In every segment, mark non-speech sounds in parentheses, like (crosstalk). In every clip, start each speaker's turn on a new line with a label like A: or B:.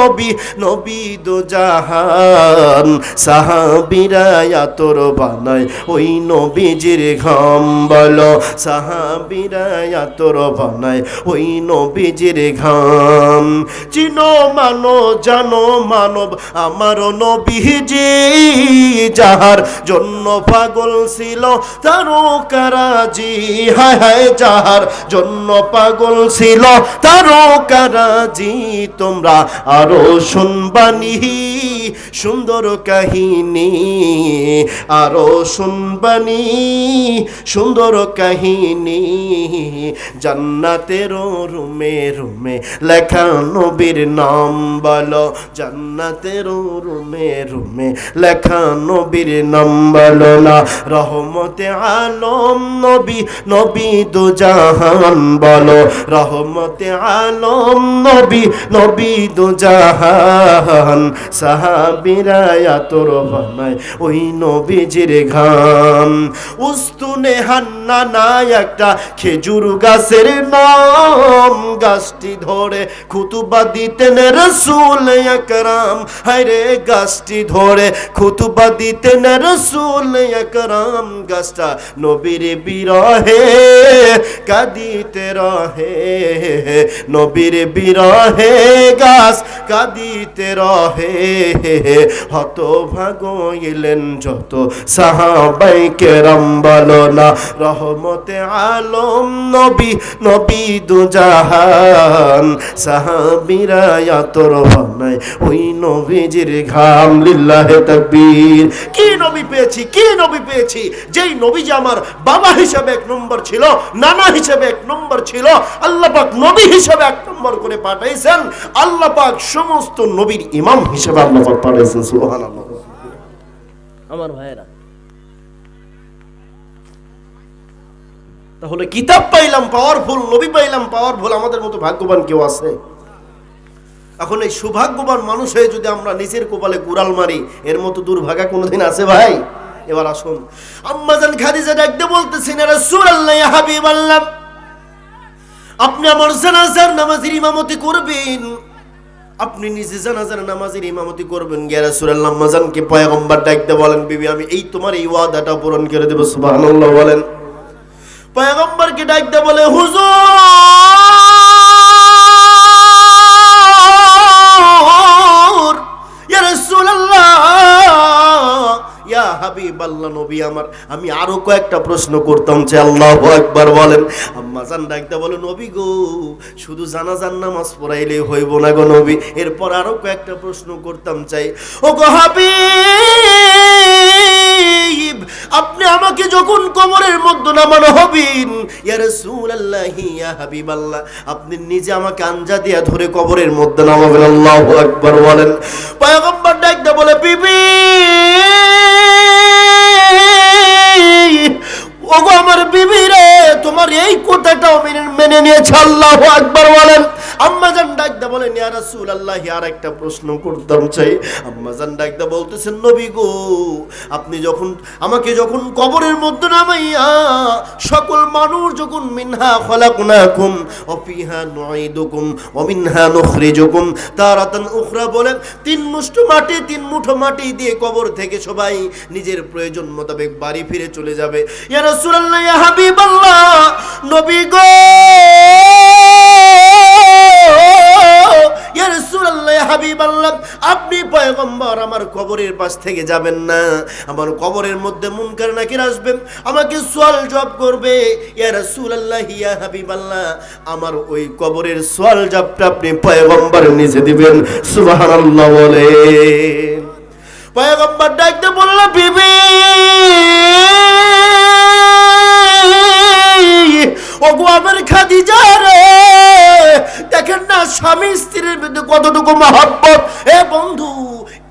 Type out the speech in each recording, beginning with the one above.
A: নবী নবী দো জাহান, সাহাবিরা তোর বানায় ওই নবীজির ঘাম, বলো। সাহাবিরা তোর বানায় ওই নবীজির ঘাম। চিনো মানো, জানো মানব আমার নবীজি যাহার জন্য পাগল ছিল, তারও কারাজি, হায় হায়, যাহার জন্য পাগল ছিল, তারও কারাজি, তোমরা আরও শুনবানি সুন্দর কাহিনী। আরও শুনবানি সুন্দর কাহিনী। জান্নাতের রুমে রুমে লেখা নবীর নাম বলো। জান্নাতের রুমে রুমে লেখা নবীর নাম বলো না। রহমতে আলম নবী নবী দু জাহান বলো। রহমতে আলম নবী নবী দু জাহান সাহাবিরা তোর বানায়, ওই নবীজির ঘাম। উস্তুনে হান্না না একটা খেজুর গাছের নাম। গাছটি ধরে খুতুবা দিতেন রসুল একরাম হায় রে গাছটি ধরে খুতুবা দিতেন রসুল একরাম গাছটা নবীর বিরহে কাঁদিতে রহে, নবীর বিরহে গাছ কাঁদিতে রহে। হত ভাগ এলেন যত সাহাবাই কেরাম, বলো না, রহমতে আলম, নবী নবী দুজাহান সাহাবিরা তোর বানায় ওই নবীজির ঘাম, লিল্লাহে তাকবীর। কি নবী পেয়েছি, কি নবী পেয়েছি? যেই নবী যে আমার বাবা হিসাবে এক নম্বর ছিল, নানা হিসাবে এক নম্বর ছিল, আল্লাহ পাক নবী হিসাবে এক নম্বর করে পাঠাইছেন। আল্লাহ পাক সমস্ত নবীর ইমাম হিসাবে আল্লাহ পাক পাঠাইছেন সুবহানাল্লাহ।
B: আমার ভাইয়েরা,
A: তাহলে কিতাব পাইলাম পাওয়ারফুল নবী পাইলাম পাওয়ারফুল আমাদের মতো ভাগ্যবান কেউ আছে? এখন এই সৌভাগ্যবান মানুষ হয়ে যদি আমরা নিজের কপালে কুড়াল মারি, এর মতো দুর্ভাগা কোনোদিন আছে ভাই? এবার আসুন। আম্মাজান খাদিজা ডাকতে বলতেছেন রাসূলুল্লাহ, ইয়া হাবিবাল্লাহ, আপনি আমার জানাজার নামাজের ইমামতি করবেন। আপনি নিজে জানাজার নামাজের ইমামতি করবেন গিয়া রাসূলুল্লাহ, আম্মাজানকে পয়গম্বর ডাকতে বলেন, বিবি, আমি এই তোমার এই ওয়াদাটা পূরণ করে দেব, সুবহানাল্লাহ, বলেন। পয়গম্বরকে ডাকতে বলে, হুজুর! ইয়া হাবিবাল্লাহ নবী আমার। আমি আরও কয়েকটা প্রশ্ন করতাম, যে আল্লাহু আকবার বলেন। আম্মা জান ডাকতে বলে, নবী গো, শুধু নামাজ পড়াইলে হইব না গো নবী। এরপর আরও কয়েকটা প্রশ্ন করতাম, চাই। ও গো হাবিব, আপনি আমাকে যখন কবরের মধ্যে নামানো হবেন, ইয়া রাসূলুল্লাহ, ইয়া হাবিবাল্লাহ, আপনি নিজে আমাকে আঞ্জা দিয়া ধরে কবরের মধ্যে নামাবেন। আল্লাহু আকবার বলেন। পয়গম্বর ডাকতে বলে, বিবি বিবি রে তোমার এই কথাটাও মেনে নিয়েছে আল্লাহ আকবর বলেন। আম্মা জান ডাকদা বলেন, ইয়া রাসূলুল্লাহ আর একটা প্রশ্ন করতাম চাই। আম্মা জান ডাকদা বলতেছেন, নবী গো, আপনি যখন, আমাকে যখন কবরের মধ্যে নামাইয়া সকল মানুষ যখন, মিনহা খলাকনাকুম ওয়া ফিহা নুঈদুকুম, ওয়া মিনহা নুখরিজুকুম, তারাতান উখরা বলেন, তিন মুষ্টি মাটি, তিন মুঠো মাটি দিয়ে কবর থেকে সবাই নিজের প্রয়োজন মোতাবেক বাড়ি ফিরে চলে যাবে। ইয়া রাসূলুল্লাহ, ইয়া হাবিবাল্লাহ, নবী গো আপনি পয়গম্বর, আমার কবরের পাশ থেকে যাবেন না। আমার কবরের মধ্যে মুনকার নাকির আসবে আমাকে সোয়াল জবাব করবে আমার ওই কবরের সোয়াল জবাবটা আপনি পয়গম্বর নিজে দিবেন বলেন। পয়গম্বর ডাকতে বিবি, ওগো আমার খাদিজা রে দেখেন না স্বামী স্ত্রীর কতটুকু মহাব্বত? এ বন্ধু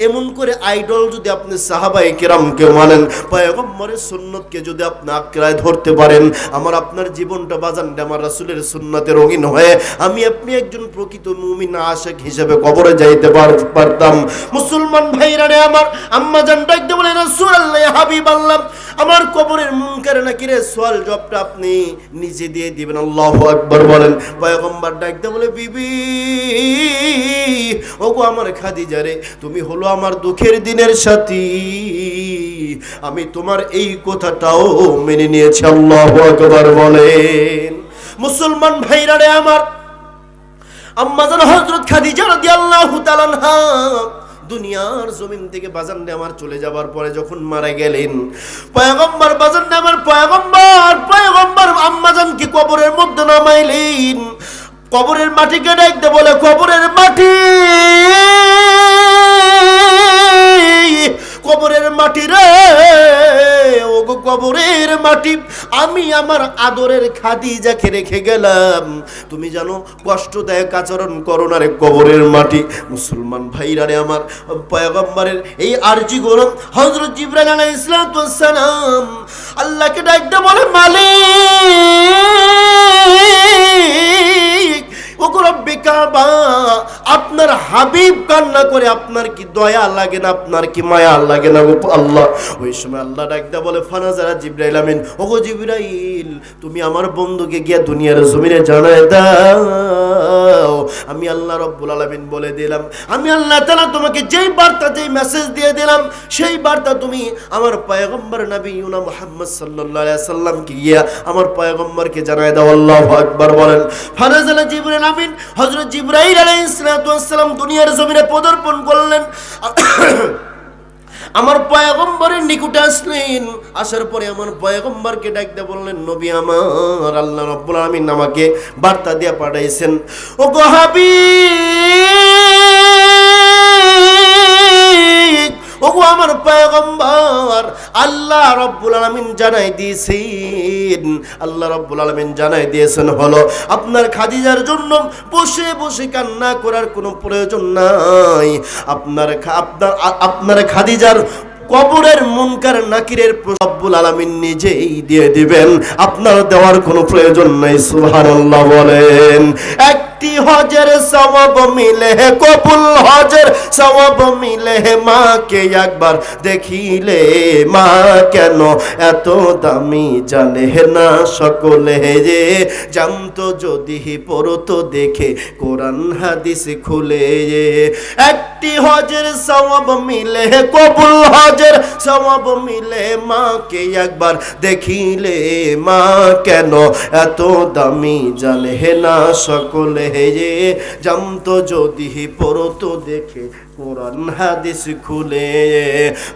A: এমন করে আইডল যদি আপনি সাহাবাই কেরামকে মানেন পয়গম্বরের সুন্নতকে যদি আপনি আঁকড়ায় ধরতে পারেন, আমার আপনার জীবনটা বাজান আমার রাসূলের সুন্নতে রঙিন হয়ে, আমি আপনি একজন প্রকৃত মুমিন আশেক হিসেবে কবরে যাইতে পারতাম। মুসলমান ভাইরা রে আমার, আম্মা জান ডাকতে বলে, রাসূলুল্লাহ হাবিব আল্লাহ আমার কবরের মুনকার নাকিরে সোয়াল জবটা আপনি নিজে দিয়ে দিবেন, আল্লাহু আকবার বলেন। পয়গম্বর ডাকতে বলে, বিবি, ওগো আমার খাদিজারে তুমি হলো আমার দুঃখের দিনের সাথী। আমি তোমার এই কথাটাও মেনে নিয়েছি, আল্লাহ আকবার বলেন। মুসলমান ভাইরা রে আমার আম্মাজান খাদিজা রাদিয়াল্লাহু দুনিয়ার জমিন থেকে বাজান আমার চলে যাবার পরে যখন মারা গেলেন, পয়গম্বর বাজান আমার পয়গম্বর পয়গম্বর আম্মাজানকে কবরের মধ্যে নামাইলেন। কবরের মাটিকে ডাকতে বলে, কবরের মাটি! কবরের মাটি রে গো কবরের মাটি, আমি আমার আদরের খাদিজাকে রেখে গেলাম। তুমি জানো কষ্টদায়ক আচরণ করো না রে কবরের মাটি। মুসলমান ভাইরা রে আমার, পয়গম্বরের এই আরজি গরম, হযরত জিবরাইল আলাইহিস সালাম, আল্লাহকে ডাকতে বলে, মালিক! আপনার হাবিব কান্না করে আপনার কি দয়া লাগে না, আপনার কি মায়া লাগে না আল্লাহ? ওই সময় আল্লাহ ডাকদা বলে, ফানাজারা জিব্রাইল আমিন, ওগো জিব্রাইল, তুমি আমার বন্ধুকে গিয়া দুনিয়ার জমিনে জানায় দাও। আমি আল্লাহ রব্বুল আলামিন বলে দিলাম, আমি আল্লাহ তাআলা তোমাকে যেই বার্তা, যেই মেসেজ দিয়ে দিলাম, সেই বার্তা তুমি আমার পয়গম্বর নবী ইউনা মুহাম্মদ আলাইহি সাল্লামকে গিয়া আমার পয়গম্বরকে জানায় দাও, আল্লাহু আকবার বলেন। ফানাজালা জিবরাইল আমিন। হজরত জিব্রাহিল আলাইসালাম সালাম দুনিয়ার জমিনে পদার্পণ করলেন। (coughs) আমার পয়গম্বরের নিকুটে আসলেন। আসার পরে আমার পয়গম্বরকে ডাকতে বললেন, নবী আমার, আল্লাহ রব্বুল আলামিন আমাকে বার্তা দিয়ে পাঠাইছেন। ও গো আমার পয়গম্বর আল্লাহ রব্বুল আলামিন জানাই দিয়েছেন। আল্লাহ রব্বুল আলামিন জানাই দিয়েছেন হলো, আপনার খাদিজার জন্য বসে বসে কান্না করার কোনো প্রয়োজন নাই। আপনার আপনার আপনার খাদিজার কবরের মুনকার নাকিরের রব্বুল আলামিন নিজেই দিয়ে দিবেন। আপনার দেওয়ার কোনো প্রয়োজন নাই, সুবহানাল্লাহ বলেন। একটি হজের সওয়াব মিলে কবুল হজের সওয়াব মিলে হে মাকে একবার দেখিলে। মা কেন এত দামি জানে না সকলে? যে জানতো যদি পড়তো দেখে কোরআন হাদিস খুলে। একটি হজের সওয়াব মিলে কবুল হজের সওয়াব মিলে মাকে একবার দেখিলে। মা কেন এত দামি জানে না সকলে? যে জানতো যদি পরতো দেখে কোরআন হাদিস খুলে।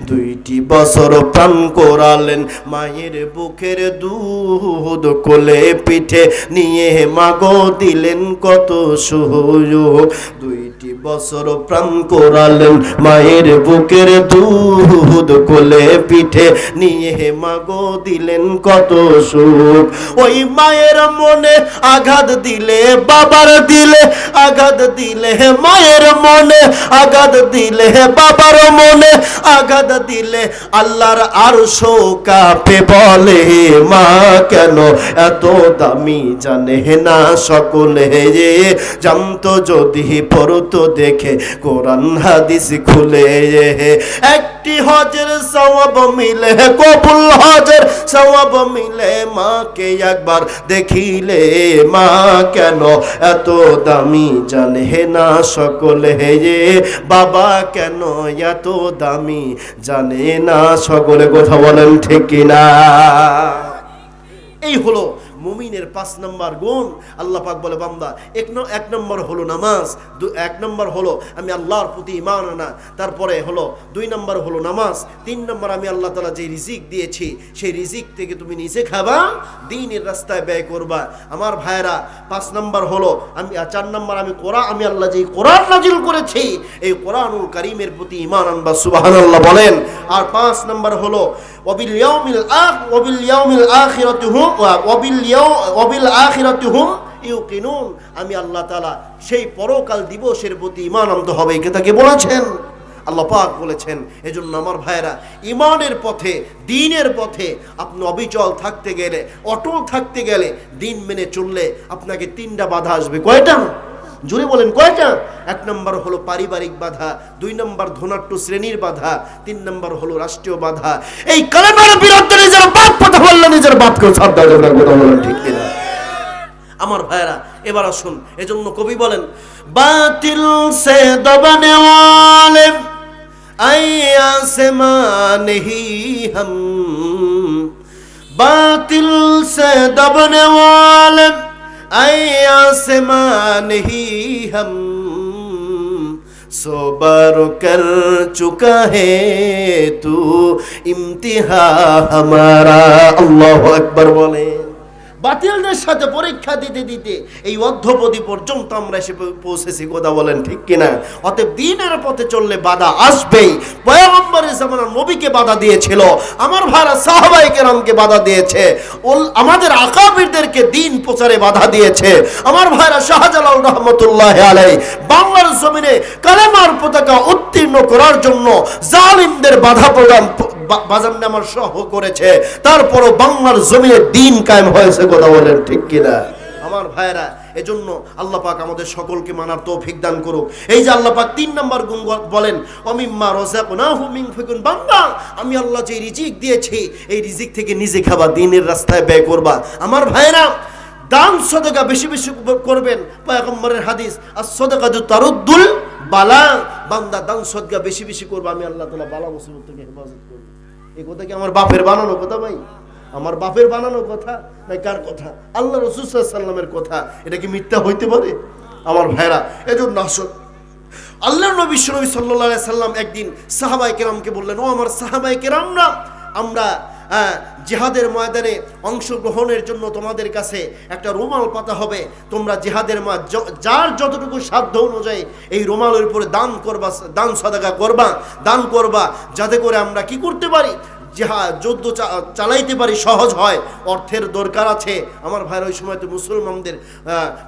A: দুইটি বছর প্রাণ করালেন, মায়ের বুকের দুধ কোলে পিঠে নিয়ে মাগো দিলেন, কত সুযোগ। দুইটি বছর প্রাণ করালেন, মায়ের বুকের দুধ কোলে পিঠে নিয়ে মাগো দিলেন, কত সুখ ওই মায়ের মনে আঘাত দিলে, বাবার দিলে আঘাত দিলে, মায়ের মনে আঘাত দিলে, বাবার মনে আঘাত দিলে, আল্লাহর আর কাপে বলে, মা, কেন এত দামি জানে না সকলে? জানতো যদি পড়তো দেখে, কোরআন হাদিস খুলে একটি হজের সওয়াব মিলে, কবুল হজের সওয়াব মিলে মাকে একবার দেখিলে। মা কেন এত দামি জানে না সকলে? যে বাবা কেন এত দামি জানে না সকলে? কথা বলেন ঠিক না এই হলো মুমিনের পাঁচ নম্বর গুণ আল্লাহ পাক বলে, বান্দা, এক এক নম্বর হলো নামাজ, দু এক নম্বর হলো আমি আল্লাহর প্রতি ইমান আনা, তারপরে হলো দুই নম্বর হলো নামাজ, তিন নম্বর আমি আল্লাহ তালা যে রিজিক দিয়েছি, সেই রিজিক থেকে তুমি নিজে খাবা, দিনের রাস্তায় ব্যয় করবা। আমার ভাইরা পাঁচ নম্বর হলো আমি চার নম্বর আমি কোরআন আমি আল্লাহ যে কোরআন নাজিল করেছি, এই কোরআনুল কারিমের প্রতি ইমান আনবা, সুবহানাল্লাহ বলেন। আর পাঁচ নম্বর হলো আমি আল্লাহ তাআলা সেই পরকাল দিবসের প্রতি ঈমান আনতে হবে কে তাকে বলেছেন? আল্লাহ পাক বলেছেন, এজন্য আমার ভাইরা ইমানের পথে, দিনের পথে আপনি অবিচল থাকতে গেলে, অটল থাকতে গেলে দিন মেনে চললে আপনাকে তিনটা বাধা আসবে। কয়টা? জুড়ে বলেন কয়টা এক নম্বর হলো পারিবারিক বাধা দুই নম্বর ধনাট্য শ্রেণীর বাধা তিন নম্বর হলো রাষ্ট্রীয় বাধা এই কালেমার বিরুদ্ধে নিজের বাপ কথা বললে নিজের বাপকেও ছাড় দেওয়া যাবে না, কথা বলেন ঠিক কিনা আমার ভাইরা এবার আসুন এজন্য কবি বলেন বাতিল সে দবানে ওয়ালে আই আসমান হি হম बातिल से दबने वाले आए आसमान ही हम। सोबर कर चुका है तू। इम्तिहा हमारा। अल्लाह अकबर बोले। বাতিলদের সাথে পরীক্ষা দিতে দিতে এই অধ্যপতি পর্যন্ত আমরা এসে পৌঁছেছি, কথা বলেন ঠিক কিনা? অতএব দিনের পথে চললে বাধা আসবেই। পয়গম্বরের জামানার নবীকে বাধা দিয়েছিল, আমার ভাইরা সাহাবাই কেরামকে বাধা দিয়েছে আমাদের আকাবিরদেরকে দিন প্রচারে বাধা দিয়েছে। আমার ভাইরা শাহজালাল রহমতুল্লাহ আলাই, বাংলার জমিনে কালেমার পতাকা উত্তীর্ণ করার জন্য জালিমদের বাধা প্রদান বাজার নামার সহ করেছে। তারপরও বাংলার জমিনে দিন কায়েম হয়েছে কথা বলেন ঠিক কিনা? আমার ভাইরা এজন্য আল্লাহ পাক আমাদের সকলকে মানার তৌফিক দান করুক। এই যে আল্লাহ পাক তিন নম্বর গুণ বলেন, অমিম্মা রাযাকনাহু মিন ফিকুন বান্দা। আমি আল্লাহ যে রিজিক দিয়েছি, এই রিজিক থেকে নিজে খাবা, দিনের রাস্তায় ব্যয় করবা। আমার ভাইরা দান সদকা বেশি বেশি করবেন। পয়গম্বরের হাদিস আর সদকা দু তারুদ্দুল বালা। বান্দা দান সদকা বেশি বেশি করবে, আমি আল্লাহ তাআলা বালা মুসিবত থেকে হেফাজত করব। এই কথা কি আমার বাপের বানানো কথা ভাই? আমার বাপের বানানো কথা? না কার কথা? আল্লাহ রসুলামের কথা। এটা কি মিথ্যা হইতে পারে? আমার ভাইরা এজন্য আসল আল্লাহ নবী নবী সাল্লাহ সাল্লাম একদিন সাহাবাই কেরামকে বললেন ও আমার সাহাবাই কেরামরা আমরা আহ, জিহাদের ময়দানে অংশগ্রহণের জন্য তোমাদের কাছে একটা রুমাল পাতা হবে। তোমরা জেহাদের মা যার যতটুকু সাধ্য অনুযায়ী এই রুমালের উপরে দান করবা, দান সদাকা করবা, দান করবা, যাতে করে আমরা কি করতে পারি? যাহা যুদ্ধ চালাইতে পারি সহজ হয়, অর্থের দরকার আছে। আমার ভাইয়ের ওই সময় তো মুসলমানদের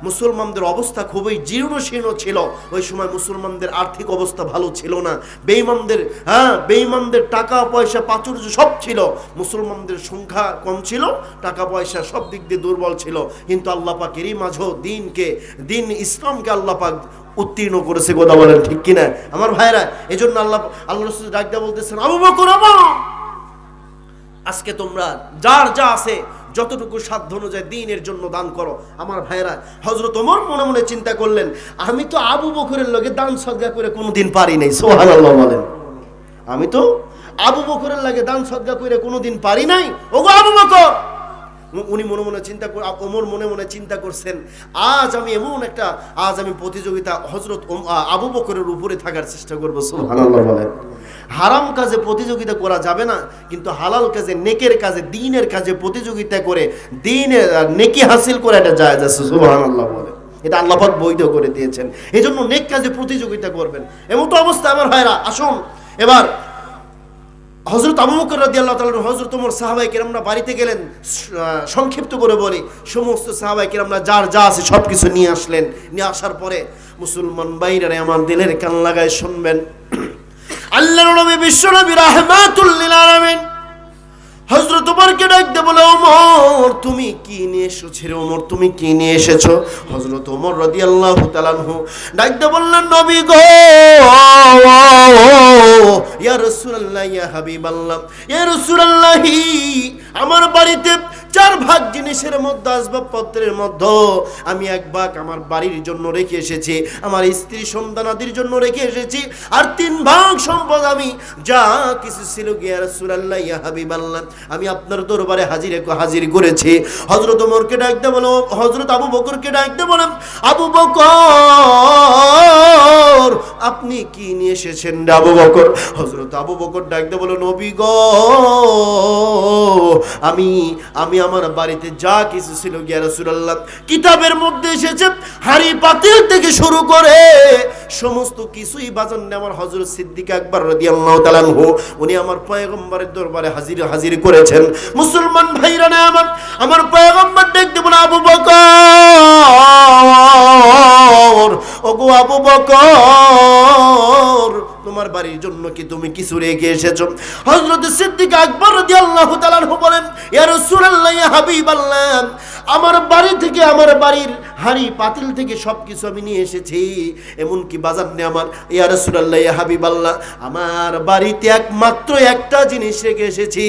A: মুসলমানদের অবস্থা খুবই জীর্ণ শীর্ণ ছিল। ওই সময় মুসলমানদের আর্থিক অবস্থা ভালো ছিল না। বেইমানদের হ্যাঁ বেইমানদের টাকা, পয়সা, প্রাচুর্য সব ছিল। মুসলমানদের সংখ্যা কম ছিল, টাকা, পয়সা সব দিক দিয়ে দুর্বল ছিল। কিন্তু আল্লাহ পাকেরই মাঝেও দিনকে, দিন ইসলামকে আল্লাহ পাক উত্তীর্ণ করেছে, কথা বলেন ঠিক কিনা? আমার ভাইরা এই জন্য আল্লাহ আল্লাহ রসুল ডাকদা বলতেছেন, আবু বকর আমার আজকে তোমরা যার যা আছে, যতটুকু সাধ্য অনুযায়ী দিনের জন্য দান করো। আমার ভাইরা হজরত ওমর মনে মনে চিন্তা করলেন, আমি তো আবু বকরের লগে দান সদগা করে কোনোদিন পারি নাই। সোহান বলেন। আমি তো আবু বকরের লাগে দান সদগা করে কোনোদিন পারি নাই। ওগো আবু বকর! উনি মনে মনে চিন্তা করে ওমর মনে মনে চিন্তা করছেন, আজ আমি এমন একটা, আজ আমি প্রতিযোগিতা হজরত আবু বকরের উপরে থাকার চেষ্টা করব, সুবহানাল্লাহ বলেন। হারাম কাজে প্রতিযোগিতা করা যাবে না, কিন্তু হালাল কাজে, নেকের কাজে, দিনের কাজে প্রতিযোগিতা করে দিনের নেকি হাসিল করে এটা যায় যাচ্ছে সুবহানাল্লাহ বলে। এটা আল্লাপাক বৈধ করে দিয়েছেন। এই জন্য নেক কাজে প্রতিযোগিতা করবেন। এমন তো অবস্থা আমার ভাইরা, আসুন। এবার হজরত আবু বকর রাদিয়াল্লাহু তাআলা হজরত ওমর সাহাবাই কেরামরা বাড়িতে গেলেন সংক্ষিপ্ত করে বলি। সমস্ত সাহাবাই কেরামরা যার যা আছে সব কিছু নিয়ে আসলেন। নিয়ে আসার পরে মুসলমান বাইরে আমার দিলের কান লাগায় শুনবেন। আল্লাহর নবী বিশ্বনবী রাহমাতুল লিল আলামিন। হজরত ওমরকে ডাকতে বলে ওমর তুমি কি নিয়ে এসেছ রে ওমর তুমি কি নিয়ে এসেছ? হজরত ওমর রাদিয়াল্লাহু তাআলাহু ডাকতে বললেন, নবী গো, ইয়া রাসূলুল্লাহ, ইয়া হাবিবাল্লাহ, ইয়া রাসূলুল্লাহি, আমার বাড়িতে চার ভাগ জিনিসের মধ্যে আসবাবপত্রের মধ্যে আমি এক ভাগ আমার বাড়ির জন্য রেখে এসেছি, আমার স্ত্রী সন্তানাদির জন্য রেখে এসেছি, আর তিন ভাগ সম্পদ আমি যা কিছু ছিল গিয়া রাসূলুল্লাহ, ইয়া হাবিবাল্লাহ, আমি আপনার দরবারে হাজির হাজির করেছি। হযরত ওমরকে ডাকতে বলো, হযরত আবু বকরকে ডাকতে বলেন আবু বকর! আপনি কি নিয়ে এসেছেন আবু বকর? হযরত আবু বকর ডাকতে বলো নবী গো, আমি আমি আমার বাড়িতে যা কিছু ছিল গিয়া রাসূলুল্লাহ কিতাবের মধ্যে এসেছে, হাড়ি পাতিল থেকে শুরু করে সমস্ত কিছুই বাজান আমার হযরত সিদ্দিক আকবর রাদিয়াল্লাহু তাআলা উনি আমার পয়গম্বরের দরবারে হাজির হাজির করেছেন। মুসলমান ভাইরা না আমার আমার পয়গম্বর দেখতে বলে আবু বকর ওগো আবু বকর, তোমার বাড়ির জন্য কি তুমি কিছু রেখে এসেছ? হযরত সিদ্দিক আকবর রাদিয়াল্লাহু তাআলা বলেন, ইয়া রাসূলুল্লাহ, ইয়া হাবিবাল্লাহ, আমার বাড়ি থেকে আমার বাড়ির হাড়ি পাতিল থেকে সব কিছু আমি নিয়ে এসেছি। এমনকি বাজার নিয়ে আমার, ইয়া রাসূলুল্লাহ, ইয়া হাবিবাল্লাহ, আমার বাড়িতে একমাত্র একটা জিনিস রেখে এসেছি,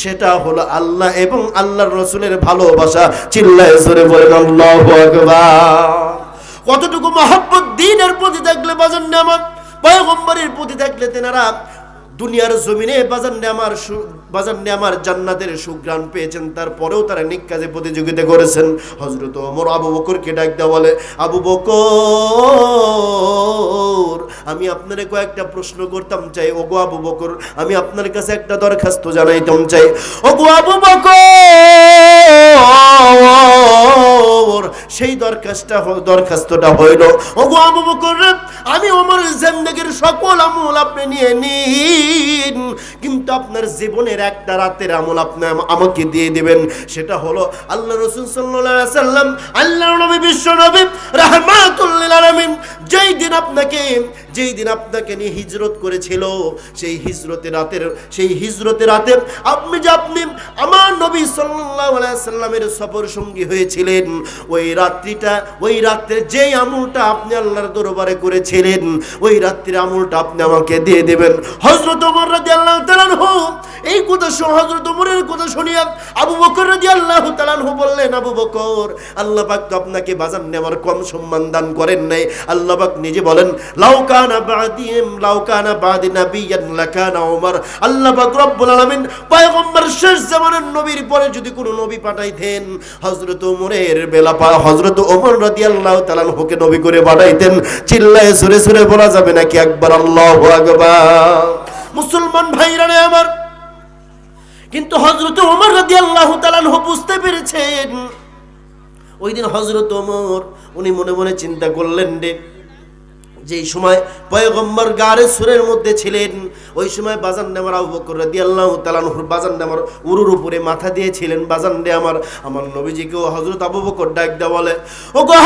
A: সেটা হলো আল্লাহ এবং আল্লাহর রসুলের ভালোবাসা। চিল্লায় জোরে বলেন, আল্লাহু আকবার। কতটুকু মহব্বত দিনের প্রতি থাকলে বাজার নিয়ে আমার? পয়গম্বরের প্রতি থাকলে তেনারা দুনিয়ার জমিনে বাজার আমার বাজার আমার, জান্নাতের সুগ্রাণ পেয়েছেন। তারপরেও তারা নিক কাজে প্রতিযোগিতা করেছেন। হজরত ওমর আবু বকরকে ডাক দেওয়া বলে, আবু বকর, আমি আপনারে কয়েকটা প্রশ্ন করতাম চাই। ওগো আবু বকর, আমি আপনার কাছে একটা দরখাস্ত জানাইতাম চাই। ওগো আবু বকর! সেই দরখাস্তটা দরখাস্তটা হইল। ওগো আবু বকর, আমি ওমর জিন্দেগীর সকল আমল আপনি নিয়ে নিন। কিন্তু আপনার জীবনের একটা রাতের আমল আপনি আম- আমাকে দিয়ে দিবেন। সেটা হলো আল্লাহ রসুল সাল্লাল্লাহু সাল্লাম আল্লাহ নবী, বিশ্ব নবী রাহমাতুল্লিল আলামিন, যেই দিন আপনাকে, যেই দিন আপনাকে নিয়ে হিজরত করেছিল, সেই হিজরতে রাতের, সেই হিজরতে রাতে আপনি যে আপনি আমার নবী সাল্লাল্লাহু আলাইহি সাল্লামের সফর সঙ্গী হয়েছিলেন ওই রাত্রিটা, ওই রাত্রে যেই আমলটা আপনি আল্লাহর দরবারে করেছিলেন, ওই রাত্রির আমলটা আপনি আমাকে দিয়ে দেবেন। হযরত ওমর রাদিয়াল্লাহু তাআলা আনহু, এই কথা শুনে হযরত ওমরের কথা শুনিয়া আবু বকর রাদিয়াল্লাহু তাআলা আনহু বললেন, আবু বকর, আল্লাহ পাক তো আপনাকে বাজার নেওয়ার কম সম্মান দান করেন নাই। আল্লাহ পাক নিজে বলেন, লাউ কানা বাদিম, লাউ কানা বাদি নাবিয়ান লাকানা ওমর আল্লাহ পাক রব্বুল আলামিন পয়গম্বর শেষ জামানের নবীর পরে যদি কোনো নবী পাঠাইতেন, হযরত ওমরের পা হজরত ওমর রাদিয়াল্লাহু তাআলা হুকে নবী করে বাড়াইতেন চিল্লায়ে সুরে সুরে বলা যাবে নাকি একবার আল্লাহু আকবার। মুসলমান ভাইরা রে আমার, কিন্তু হজরত ওমর রাদিয়াল্লাহু তাআলা আনহু বুঝতে পেরেছেন। ওই দিন হজরত ওমর, উনি মনে মনে চিন্তা করলেন রে যেই সময় পয়গম্বর গারে সুরের মধ্যে ছিলেন, ওই সময় বাজান নেমার আবু বকর রাদি আল্লাহ তালানহুর বাজান নেমার উরুর উপরে মাথা দিয়েছিলেন, বাজান দে আমার আমার নবীজিকেও হজরত আবু বকর ডাক দেওয়া বলে ও গো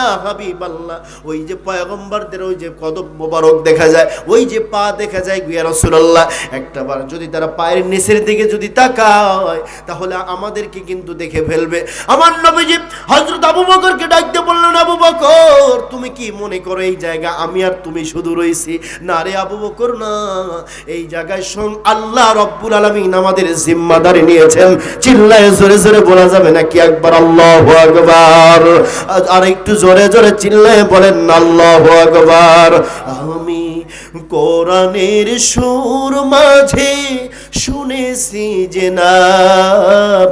A: রাসূলুল্লাহ ওই যে পয়গম্বরদের ওই যে কদম মোবারক দেখা যায়, ওই যে পা দেখা যায় ইয়া একটা একটাবার যদি তারা পায়ের নিচের দিকে যদি তাকায়, তাহলে আমাদেরকে কিন্তু দেখে ফেলবে। আমার নবীজি হজরত আবু বকরকে ডাক বকর তুমি কি মনে করো এই জায়গা আমি আর তুমি শুধু রইছি না রে আবু বকর, না। এই জায়গায় সং আল্লাহ রব্বুল আলামিন আমাদের জিম্মাদারি নিয়েছেন। চিল্লায় জোরে জোরে বলা যাবে নাকি একবার? আল্লাহু আকবার। আর একটু জোরে জোরে চিল্লায় বলেন, আল্লাহু আকবার। আমি কোরআনের সুর মাঝে শুনেছি যে নাম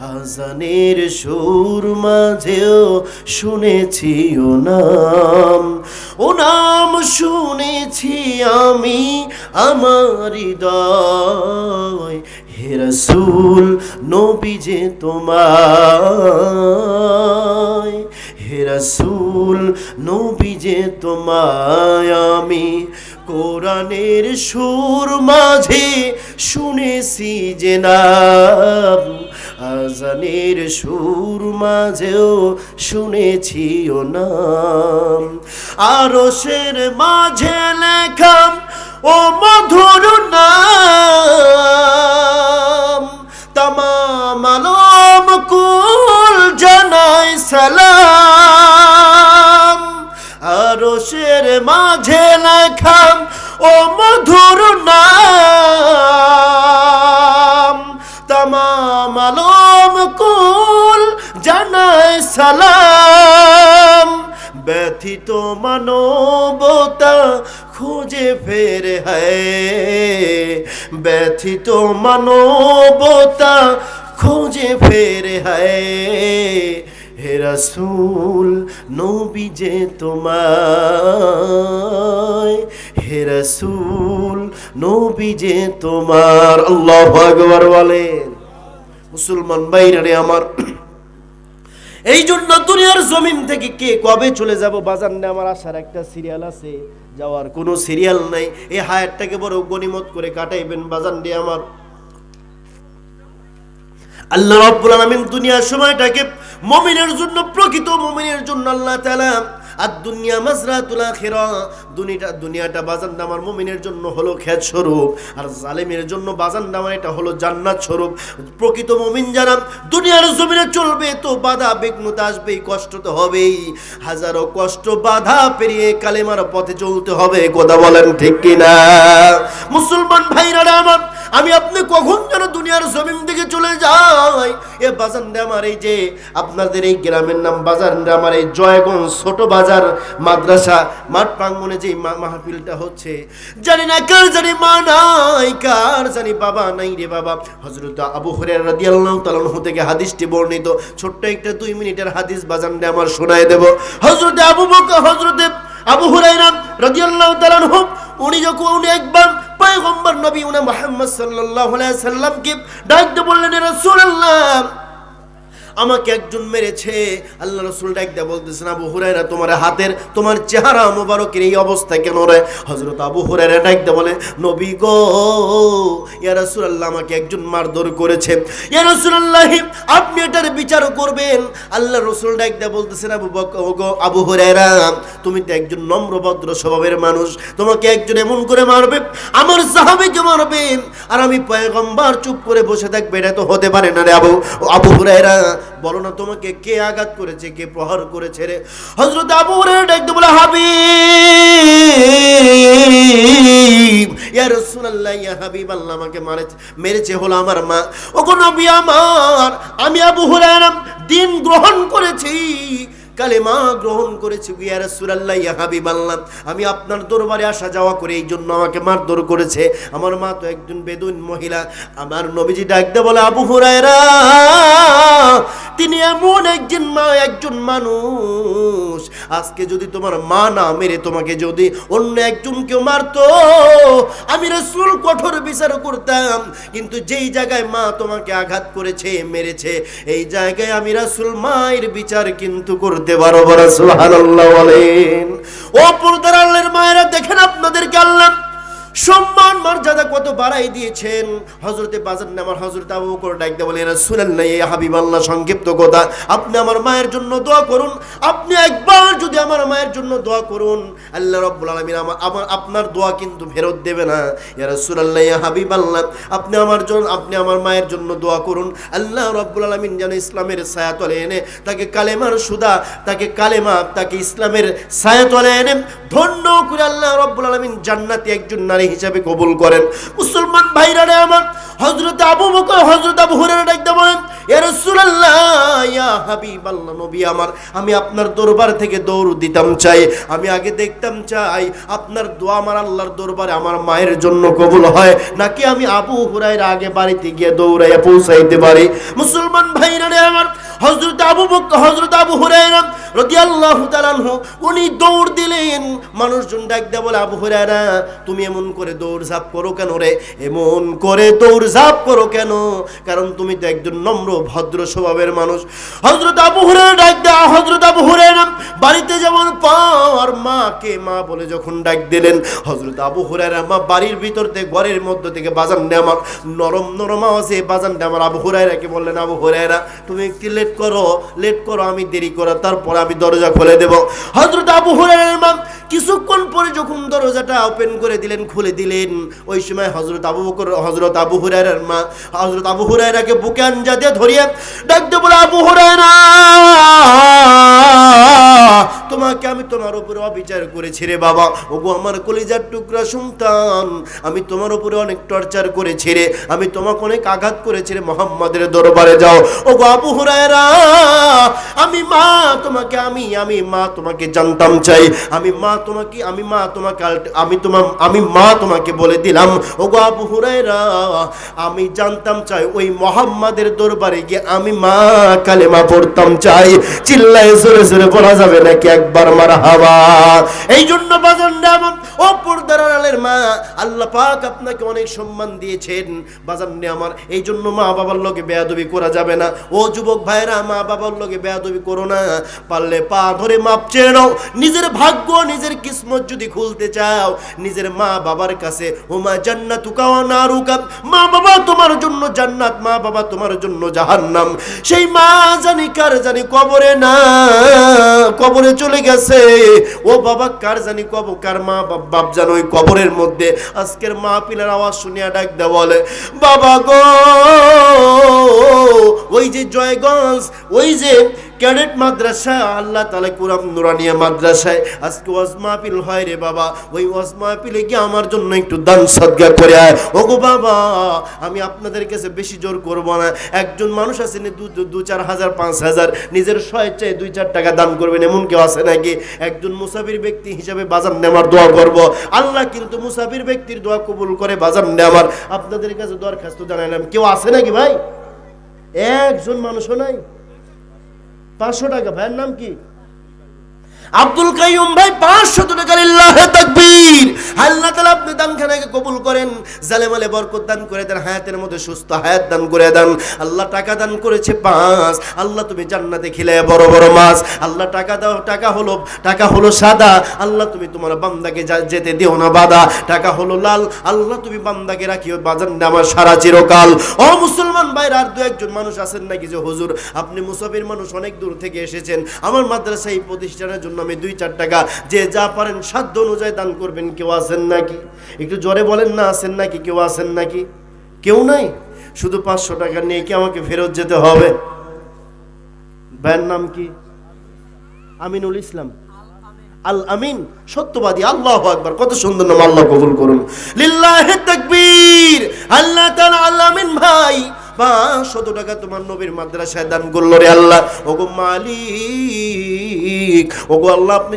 A: আজানের সুর মাঝেও শুনেছি ও নাম। ও নাম শুনেছি আমি আমার হৃদয়। হে রসুল, নবী যে তোমায়। হে রসুল, নবী যে তোমায়। আমি কোরআনের সুর মাঝে শুনেছি যে নাম। আজানের সুর মাঝেও শুনেছি ও নাম। আরশের মাঝে লেখা, ও মধুর নাম। তমাম আলম কুল জানাই সালাম। আরশের মাঝে লেখা, ও মধুর সালাম। ব্যথিত মানবতা খুঁজে ফের ব্যথিত মানবতা খুঁজে ফের হে রসুল, নবী যে তোমায়। হে রসুল, নবী যে তোমার। আল্লাহ আকবার বলেন। মুসলমান বাইরে আমার এই জন্য দুনিয়ার জমিন থেকে কে কবে চলে যাব? বাজার নিয়ে আমার আসার একটা সিরিয়াল আছে, যাওয়ার কোনো সিরিয়াল নাই। এই হায়ারটাকে বড় গনিমত করে কাটাইবেন বাজার নিয়ে আমার। আল্লাহ রাব্বুল আলামিন দুনিয়ার সময়টাকে মমিনের জন্য, প্রকৃত মমিনের জন্য আল্লাহ তাআলা আর দুনিয়া মাজরাতুল আখিরা। দুনিয়াটা দুনিয়াটা বাজান আমার মুমিনের জন্য হলো খেত স্বরূপ আর জালেমের জন্য বাজান আমার এটা হলো জান্নাত স্বরূপ প্রকৃত মুমিন যারা দুনিয়ার জমিনে চলবে তো বাধা বিঘ্নতা আসবেই, কষ্ট তো হবেই। হাজারো কষ্ট বাধা পেরিয়ে কালেমার পথে চলতে হবে, কথা বলেন ঠিক কিনা? মুসলমান ভাইরা আমার, আমি আপনি কখন যেন দুনিয়ার জমিন থেকে চলে যাই? এ বাজার আমার এই যে আপনাদের এই গ্রামের নাম বাজার আমার এই জয়গঞ্জ ছোট বাজার মাদ্রাসা, মাঠ প্রাঙ্গনে যে মাহফিলটা হচ্ছে, জানি না কার জানি মা নাই, কার জানি বাবা নাই রে বাবা। হজরত আবু হরের রাদিয়াল্লাহু আনহু থেকে হাদিসটি বর্ণিত। ছোট্ট একটা দুই মিনিটের হাদিস বাজান আমার শোনায় দেব। হজরত আবু বকর হজরত আবু হুরাইরা রাদিয়াল্লাহু আনহু, উনি যখন উনি একবার পয়গম্বর নবী, উনি মুহাম্মদ সাল্লাল্লাহু আলাইহি সাল্লামকে ডাক দিয়ে বললেন, "এ রাসূলুল্লাহ আমাকে একজন মেরেছে। আল্লাহ রসুল ডাকদা বলতেছেন, আবু হুরাইরা তোমার হাতের, তোমার চেহারা মোবারকের এই অবস্থা কেন রে? হজরত আবু হুরাইরা ডাকদা বলে, নবী গো, ইয়া আল্লাহ আমাকে একজন মারধর করেছে। ইয়া রাসূলুল্লাহ, আপনি এটার বিচার করবেন। আল্লাহ রসুল ডাকদা বলতেছেন, আবু ও আবু হুরাইরা তুমি তো একজন নম্র ভদ্র স্বভাবের মানুষ। তোমাকে একজন এমন করে মারবে, আমার সাহাবীকে মারবে আর আমি পয়গম্বর চুপ করে বসে থাকবে, এটা তো হতে পারে না রে আবু আবু হুরাইরা বলো না তোমাকে কে আঘাত করেছে, কে প্রহার করেছে রে? হজরত আবু ডাকতে বলে হাবি ইয়া ইয়া হাবিব, আল্লাহ আমাকে মারেছে, মেরেছে হলো আমার মা। ওগো নবী আমার, আমি আবু হুরায়রা দিন গ্রহণ করেছি। কালেমা গ্রহণ করেছি ইয়া আমি আপনার দরবারে আসা যাওয়া করে এই জন্য আমাকে মারধর করেছে। আমার মা তো একজন বেদুইন মহিলা। আমার নবীজি ডাকতে বলে, আবু হুরায়রা তিনি এমন একজন মা, একজন মানুষ। আজকে যদি তোমার মা না মেরে তোমাকে যদি অন্য একজন কেউ মারতো, আমি রাসূল কঠোর বিচার করতাম। কিন্তু যেই জায়গায় মা তোমাকে আঘাত করেছে, মেরেছে, এই জায়গায় আমি রাসূল মায়ের বিচার কিন্তু করতে পারো বলেন। ও পর্দার মায়েরা, দেখেন আপনাদেরকে আল্লাহ সম্মান, মর্যাদা কত বাড়াই দিয়েছেন? হজরতে বাজার আমার হজরত আবু বকর ডাকতে বলে রাসূলুল্লাহ ইয়া হাবিবাল্লাহ, সংক্ষিপ্ত কথা। আপনি আমার মায়ের জন্য দোয়া করুন। আপনি একবার যদি আমার মায়ের জন্য দোয়া করুন, আল্লাহ রাব্বুল আলামিন আমার আমার, আপনার দোয়া কিন্তু ফেরত দেবে না। ইয়া রাসূলুল্লাহ, ইয়া হাবিবাল্লাহ, আপনি আমার জন্য আপনি আমার মায়ের জন্য দোয়া করুন। আল্লাহ রাব্বুল আলামিন যেন ইসলামের ছায়াতলে এনে, তাকে কালেমার সুদা, তাকে কালেমা, তাকে ইসলামের ছায়াতলে এনে, ধন্য করে আল্লাহ রাব্বুল আলামিন জান্নাতি একজন নারী হিসাবে কবুল করেন। মুসলমান ভাইরা রে আমার হযরত আবু বকর, হযরত আবু হুরায়রা ডাকতে বলেন আমার, আমি আপনার দরবার থেকে দৌড় দিতাম চাই, আমি আগে দেখতাম চাই, আপনার দোয়া আমার আল্লাহর দরবারে আমার মায়ের জন্য কবুল হয়, নাকি আমি আবু হুরায়রা আগে বাড়িতে গিয়ে দৌড়াইয়া পৌঁছাইতে পারি? মুসলমান ভাইরা রে আমার হযরত আবু হজরত আবু হুরায়রা রদিয়াল্লাহু তাআলাহু উনি দৌড় দিলেন। মানুষজন ডাক দেয় বলে, আবু হুরায়রা, তুমি এমন করে দৌড় ঝাঁপ করো কেন রে? এমন করে দৌড় ঝাঁপ করো কেন? কারণ তুমি তো একজন নম্র, ভদ্র স্বভাবের মানুষ। হজরত আবু হুরায়রা ডাক দেয় হজরত আবু হুরায়রা, বাড়িতে পাওয়ার মাকে মা বলে যখন ডাক দিলেন, হযরত আবু হুরায়রা মা বাড়ির ভিতর থেকে, ঘরের মধ্যে থেকে বাজান আমার নরম নরম আওয়াজে বাজান আমার আবু হুরায়রাকে বললেন, আবু হুরায়রা, তুমি একটু লেট করো লেট করো, আমি দেরি করো, তারপর আমি দরজা খুলে দেব। হযরত আবু হুরায়রার মা কিছুক্ষণ পরে যখন দরজাটা ওপেন করে দিলেন, খুলে দিলেন, ওই সময় হযরত আবু বকর, হযরত আবু হুরায়রার মা হযরত আবু হুরায়রাকে বুকে আঞ্জা দিয়ে ধরিয়ে ডাকতে বলে, আবু হুরায়রা! তোমাকে আমি তোমার উপরে অবিচার করেছি রে বাবা। ওগো আমার কলিজার টুকরা সন্তান আমি তোমার উপরে অনেক টর্চার করেছি রে। আমি তোমাকে অনেক আঘাত করেছি রে মোহাম্মদের দরবারে যাও। ওগো আবু হুরায়রা, আমি মা তোমাকে, আমি আমি মা তোমাকে জানতাম চাই। আমি মা তোমাকে, আমি মা তোমাকে আমি তোমার আমি মা তোমাকে বলে দিলাম। ওগো আবু হুরায়রা, আমি জানতাম চাই ওই মোহাম্মদের দরবারে গিয়ে আমি মা কালেমা পড়তাম চাই। চিল্লায় জোরে জোরে বলা যাবে নাকি একবার মার হাওয়া। এই জন্য বাজান ও পর্দার আড়ালের মা আল্লাহ পাক আপনাকে অনেক সম্মান দিয়েছেন। বাজান আমার, এই জন্য মা বাবার লোকে বেয়াদবি করা যাবে না। ও যুবক ভাইরা, মা বাবার লোকে বেয়াদবি করো না। পারলে পা ধরে মাপ চেয়ে নাও। নিজের ভাগ্য, নিজের কিসমত যদি খুলতে চাও, নিজের মা বাবার কাছে ওমা জান্নাতুকা না নারুকা। মা বাবা তোমার জন্য জান্নাত, মা বাবা তোমার জন্য জাহান্নাম। সেই মা জানি কার জানি কবরে না, কবরে চলে গেছে। ও বাবা কার জানি কব, কার মা বাপ- বাপ জানো ওই কবরের মধ্যে আজকের মা পিলার আওয়াজ শুনিয়া ডাক দে বলে, বাবা গো, ওই যে জয়গঞ্জ, ওই যে ক্যাডেট মাদ্রাসা আল্লাহ তালা কুরাম নুরানিয়া মাদ্রাসায়, আজকে ওয়াজ মাহফিল হয় রে বাবা। ওই ওয়াজ মাহফিলে গিয়ে আমার জন্য একটু দান সদ্গা করে আয়। ওগো বাবা, আমি আপনাদের কাছে বেশি জোর করব না। একজন মানুষ আছে দু চার হাজার, পাঁচ হাজার, নিজের স্বেচ্ছায় দুই চার টাকা দান করবেন, এমন কেউ আছে নাকি? একজন মুসাফির ব্যক্তি হিসাবে বাজার নেওয়ার দোয়া করব। আল্লাহ কিন্তু মুসাফির ব্যক্তির দোয়া কবুল করে বাজার নেওয়ার আপনাদের কাছে দরখাস্ত জানাইলাম। কেউ আছে নাকি ভাই? একজন মানুষও নাই? পাঁচশো টাকা। ভাইয়ের নাম কি? আব্দুল কাইয়ুম ভাই পাঁচশো টাকা লিল্লাহে তাকবীর। আল্লাহ তাআলা আপনি দানখানাকে কবুল করেন জালেমালে বরকত দান করে দেন, হায়াতের মধ্যে সুস্থ হায়াত দান করে দেন। আল্লাহ টাকা দান করেছে পাঁচ, আল্লাহ তুমি জান্নাতে খিলে বড় বড় মাছ। আল্লাহ টাকা দাও, টাকা হলো টাকা হলো সাদা। আল্লাহ তুমি তোমার বান্দাকে যেতে দিও না বাদা টাকা হলো লাল। আল্লাহ তুমি বান্দাকে রাখিও, বাজান আমার সারা চিরকাল। ও মুসলমান ভাইরা, আর দু একজন মানুষ আছেন নাকি যে, হুজুর, আপনি মুসাফির মানুষ অনেক দূর থেকে এসেছেন। আমার মাদ্রাসা এই প্রতিষ্ঠানের জন্য আমি দুই চার টাকা। যে যা পারেন সাধ্য অনুযায়ী দান করবেন, কেউ আছেন নাকি? একটু জোরে বলেন, না আছেন নাকি? কেউ আছেন নাকি? কেউ নাই? শুধু পাঁচশো টাকা নিয়ে কি আমাকে ফেরত যেতে হবে? ভাইয়ের নাম কি? আমিনুল ইসলাম। আল আমিন, সত্যবাদী, আল্লাহ আকবার। কত সুন্দর নাম আল্লাহ কবুল করুন। লিল্লাহে তাকবীর। আল্লাহ তাআলা আল আমিন ভাই। পাঁচশত টাকা তোমার নবীর মাদ্রাসায় দান করল রে আল্লাহ। ওগো মালিক ওগো আল্লাহ আপনি